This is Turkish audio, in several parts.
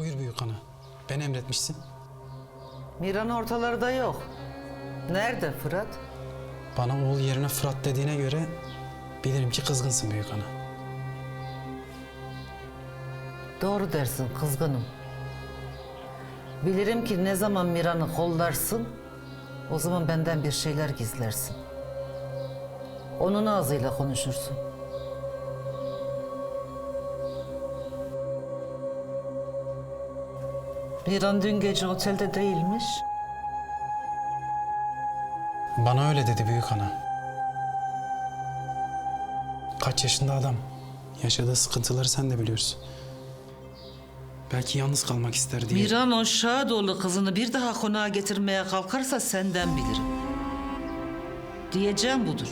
Buyur büyük ana. Ben emretmişsin. Miran ortalarda yok. Nerede Fırat? Bana oğul yerine Fırat dediğine göre bilirim ki kızgınsın büyük ana. Doğru dersin kızgınım. Bilirim ki ne zaman Miran'ı kollarsın, o zaman benden bir şeyler gizlersin. Onun ağzıyla konuşursun. Miran dün gece otelde değilmiş. Bana öyle dedi büyük ana. Kaç yaşında adam. Yaşadığı sıkıntıları sen de biliyorsun. Belki yalnız kalmak ister diye. Miran o Şadoğlu kızını bir daha konağa getirmeye kalkarsa senden bilirim. Diyeceğim budur.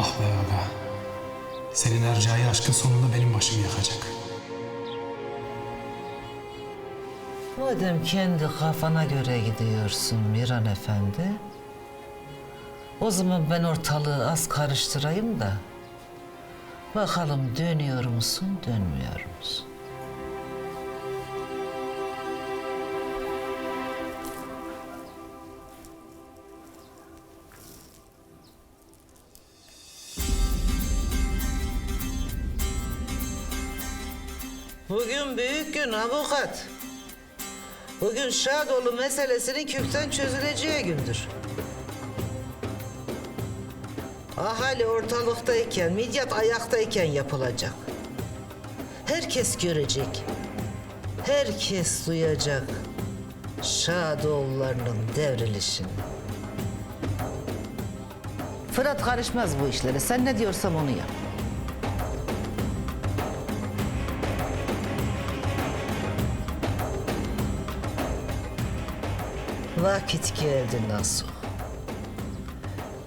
Ah be aga. Senin Erca'yı aşkın sonunda benim başımı yakacak. Madem kendi kafana göre gidiyorsun Miran Efendi, o zaman ben ortalığı az karıştırayım da bakalım dönüyor musun, dönmüyor musun? Bugün büyük gün avukat. Bugün Şadoğlu meselesinin kökten çözüleceği gündür. Ahali ortalıktayken, Midyat ayaktayken yapılacak. Herkes görecek. Herkes duyacak. Şadoğullarının devrilişini. Fırat karışmaz bu işlere. Sen ne diyorsam onu yap. Vakit geldi Nasuh.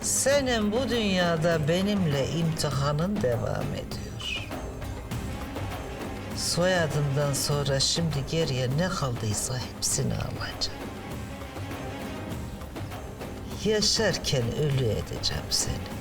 Senin bu dünyada benimle imtihanın devam ediyor. Soyadından sonra şimdi geriye ne kaldıysa hepsini alacağım. Yaşarken ölü edeceğim seni.